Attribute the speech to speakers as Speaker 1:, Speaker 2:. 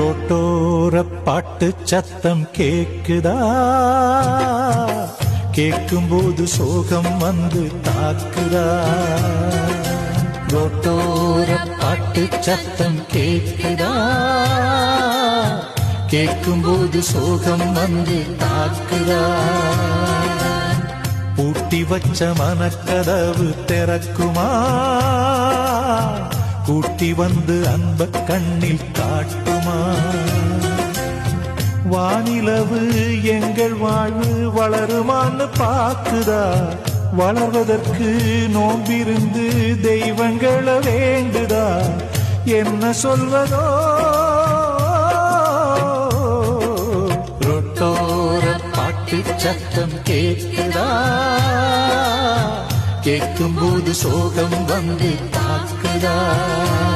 Speaker 1: ரோட்டோர பாட்டு சத்தம் கேக்குதா? கேட்கும்போது சோகம் வந்து தாக்குதா? ரோட்டோர பாட்டு சத்தம் கேட்குதா கேட்கும்போது சோகம் வந்து தாக்குதா? பூட்டி வச்ச மனக்கதவு திறக்குமா? கூட்டி வந்து அன்ப கண்ணில் காட்டுமா? வானிலவு எங்கள் வாழ்வு வளருமான்னு பார்க்குதா? வளர்வதற்கு நோம்பிருந்து தெய்வங்களை வேண்டுதா? என்ன சொல்வதோ? ரொட்டோர பாட்டு சத்தம் கேட்குதா கேட்கும்போது சோகம் வந்து தாக்குதா